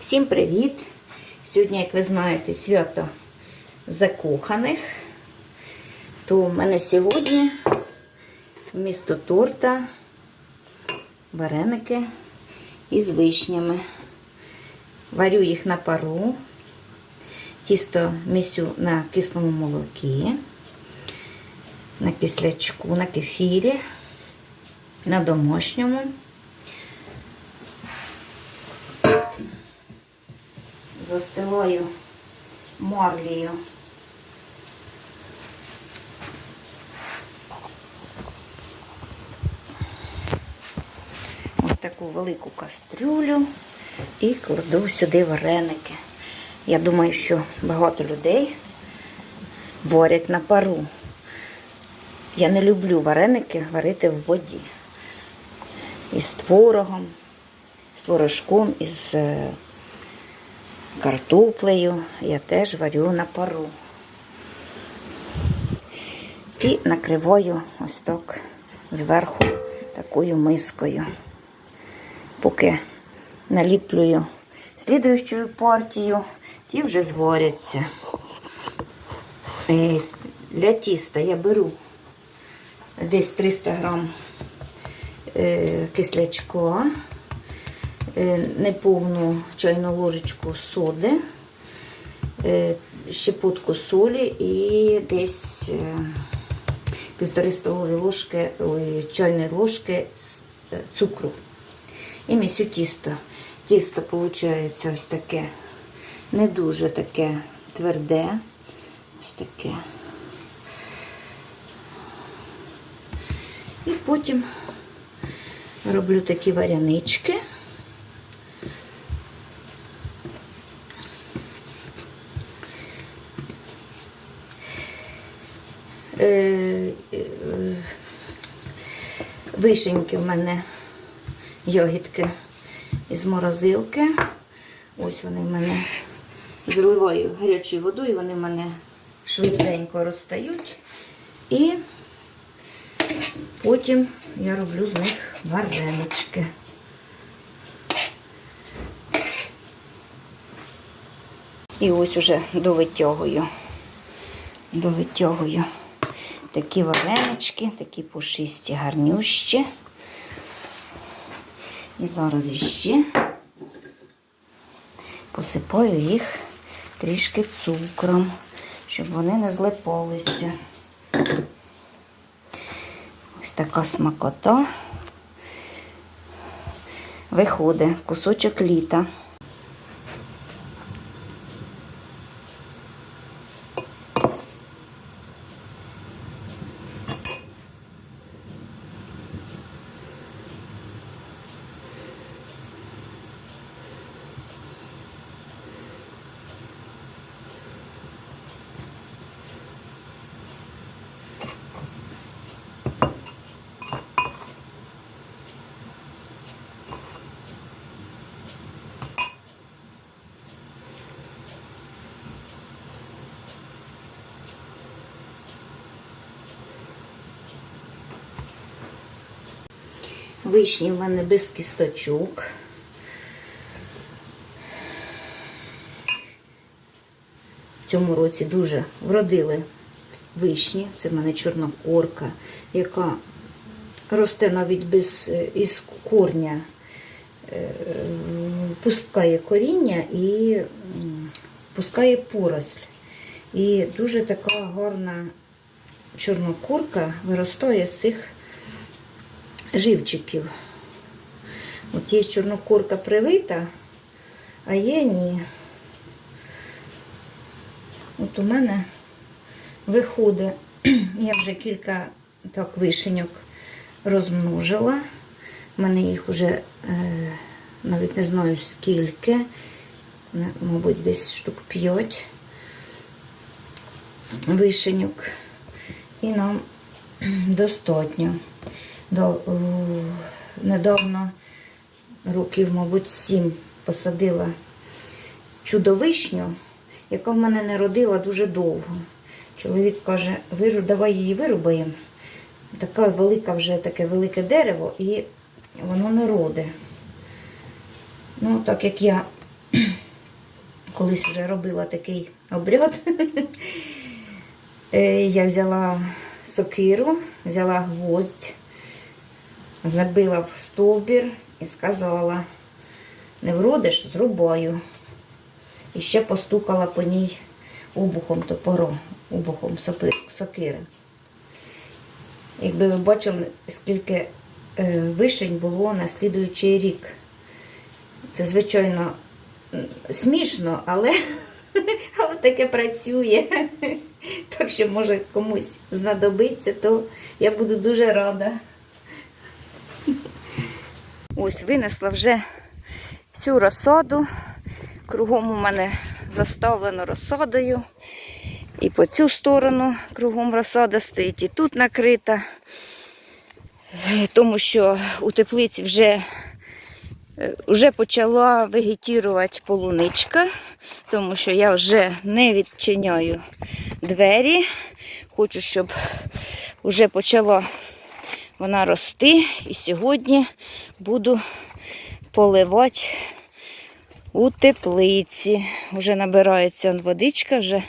Всім привіт! Сьогодні, як ви знаєте, свято закоханих. То у мене сьогодні вмісто торта вареники із вишнями. Варю їх на пару. Тісто місю на кислому молокі, на кислячку, на кефірі, на домашньому. Застилаю марлею. Ось таку велику кастрюлю і кладу сюди вареники. Я думаю, що багато людей варять на пару. Я не люблю вареники варити в воді. Із творогом, з творожком, із е, картоплею я теж варю на пару. І накриваю ось так зверху такою мискою. Поки наліплюю слідуючою партію, ті вже зваряться. І для тіста я беру десь 300 грам е, кислячка, неповну чайну ложечку соди, е, щепотку солі і десь е, півтори столові ложки, ой, чайної ложки е, цукру. І місю тісто. Тісто виходить ось таке, не дуже таке тверде. Ось таке. І потім роблю такі варянички. Вишеньки в мене йогітки із морозилки. Ось вони в мене зливаю гарячою водою, вони в мене швиденько розстають. І потім я роблю з них варенички. І ось уже довитягую, довитягую такі варенички, такі пушисті, гарнющі. І зараз іще посипаю їх трішки цукром, щоб вони не злипалися. Ось така смакота. Виходить кусочок літа. Вишні в мене без кісточок. В цьому році дуже вродили вишні. Це в мене чорнокорка, яка росте навіть без е, із корня, е, пускає коріння і пускає поросль. І дуже така гарна чорнокурка виростає з цих живчиків. От є чорнокурка привита, а є ні. От у мене виходить, я вже кілька так вишеньок розмножила. У мене їх вже е, навіть не знаю скільки, мабуть, десь штук 5 вишеньок. І нам достатньо. До, недавно, років, мабуть, сім посадила чудовишню, яка в мене не родила дуже довго. Чоловік каже, «Виру- давай її вирубаємо. Така велика вже таке велике дерево, і воно не роде. Ну, так як я колись вже робила такий обряд. Е, Я взяла сокиру, взяла гвоздь, забила в стовбір і сказала, не вродиш, зрубаю. І ще постукала по ній обухом топором, обухом сокири. Якби ви бачили, скільки е, вишень було на слідуючий рік. Це, звичайно, смішно, але, але таке працює. Так що, може, комусь знадобиться, то я буду дуже рада. Ось винесла вже всю розсаду. Кругом у мене заставлено розсадою. І по цю сторону кругом розсада стоїть, і тут накрита. Тому що у теплиці вже, е, вже почала вегетірувати полуничка, тому що я вже не відчиняю двері. Хочу, щоб вже почала вона рости. І сьогодні буду поливати у теплиці. Вже набирається водичка, вже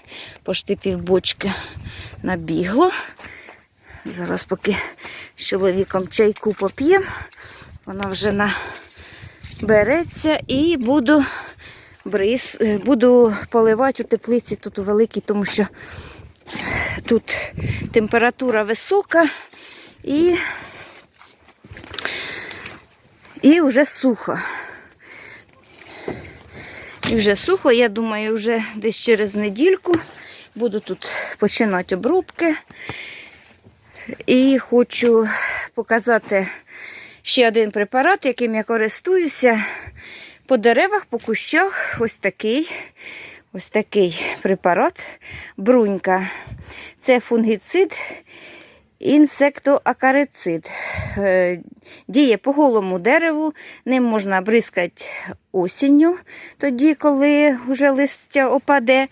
пошти півбочки набігло. Зараз поки з чоловіком чайку поп'ємо, вона вже набереться і буду, бриз, е, буду поливати у теплиці тут у великій, тому що тут температура висока і, і вже сухо. І вже сухо, я думаю, вже десь через недільку буду тут починати обробки. І хочу показати ще один препарат, яким я користуюся. По деревах, по кущах ось такий. Ось такий препарат. Брунька. Це фунгіцид, інсектоакарицид. Е, Діє по голому дереву, ним можна бризкати осінню, тоді, коли вже листя опаде.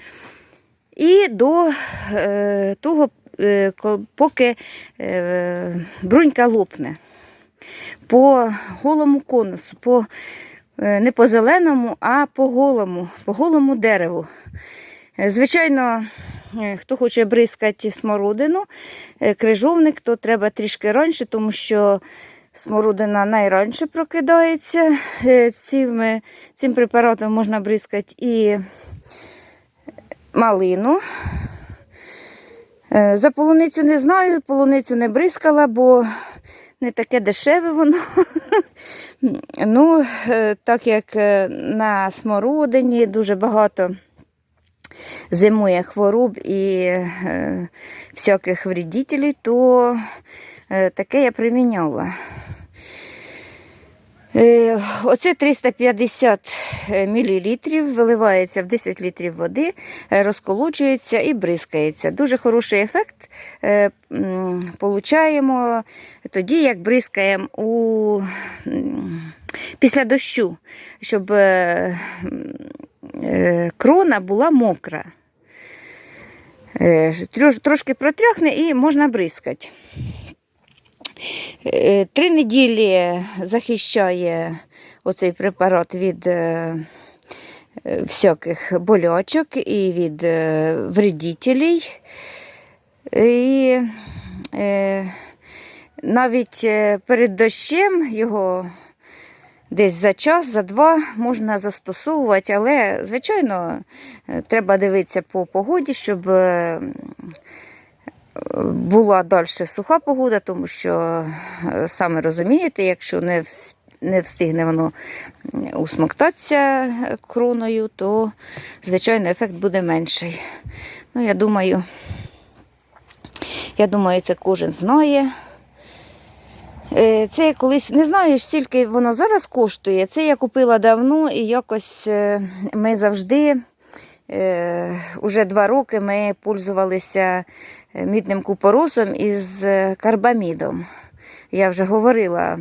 І до е, того, е, поки брунька лопне. По голому конусу, по, не по зеленому, а по голому, по голому дереву. Звичайно, хто хоче бризкати смородину, е, крижовник, то треба трішки раніше, тому що смородина найраніше прокидається. Е, Цим, е, цим препаратом можна бризкати і малину. Е, За полуницю не знаю, полуницю не бризкала, бо не таке дешеве воно. ну, е, так як е, на смородині дуже багато зимує хвороб і е, всяких вредителей, то е, таке я приміняла. Е, Оце 350 мл виливається в 10 літрів води, е, розколоджується і бризкається. Дуже хороший ефект е, тоді, як бризкаємо у, після дощу, щоб е, е, крона була мокра. Е, Трошки протряхне і можна бризкати. Е, Три неділі захищає оцей препарат від е, е, всяких болячок і від е, вредителей. І е, навіть е, перед дощем його десь за час, за два можна застосовувати, але, звичайно, треба дивитися по погоді, щоб е, була далі суха погода, тому що, е, саме розумієте, якщо не, не встигне воно усмоктатися кроною, то, звичайно, ефект буде менший. Ну, я думаю, я думаю, це кожен знає. Е, Це я колись не знаю, скільки воно зараз коштує. Це я купила давно і якось е, ми завжди, е, уже два роки ми пользувалися мідним купоросом із карбамідом. Я вже говорила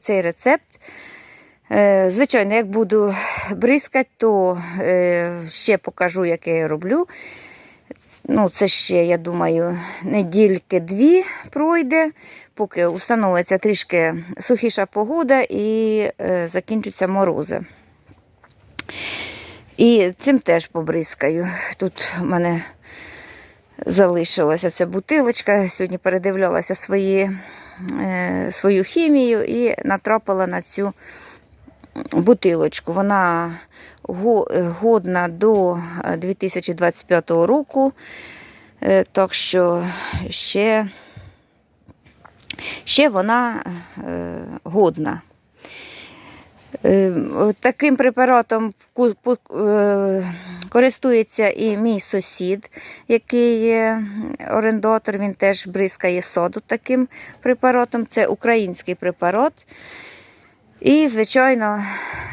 цей рецепт. Звичайно, як буду бризкати, то ще покажу, як я роблю. Ну, це ще, я думаю, недільки-дві пройде, поки установиться трішки сухіша погода і е, закінчаться морози. І цим теж побризкаю. Тут в мене залишилася ця бутилочка. Сьогодні передивлялася свої, е, свою хімію і натрапила на цю бутилочку. Вона годна до е, 2025 року. Е, Так що ще, ще вона е, годна. Е, Таким препаратом е, користується і мій сусід, який є орендатор. Він теж бризкає соду таким препаратом. Це український препарат. І, звичайно,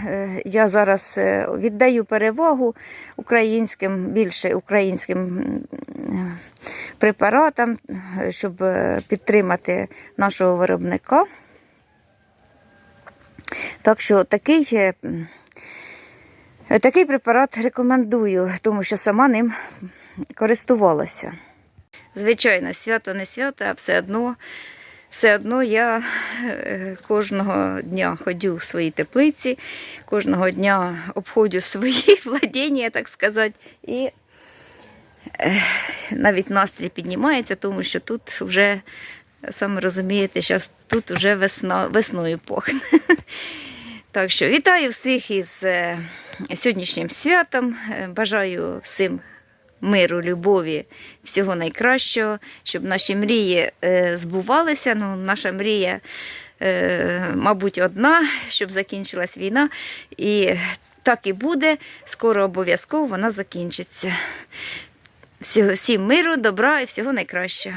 е, я зараз е, віддаю перевагу українським, більше українським препаратам, щоб е, підтримати нашого виробника. Так що такий, такий препарат рекомендую, тому що сама ним користувалася. Звичайно, свято не свято, а все одно, все одно я е, кожного дня ходю в свої теплиці, кожного дня обходжу свої владіння, так сказати, і е, навіть настрій піднімається, тому що тут вже, саме розумієте, зараз тут вже весна, весною пахне. Так що вітаю всіх із е, сьогоднішнім святом. Бажаю всім миру, любові, всього найкращого, щоб наші мрії е, збувалися. Ну, наша мрія, е, мабуть, одна, щоб закінчилась війна. І так і буде. Скоро обов'язково вона закінчиться. Всім миру, добра і всього найкращого.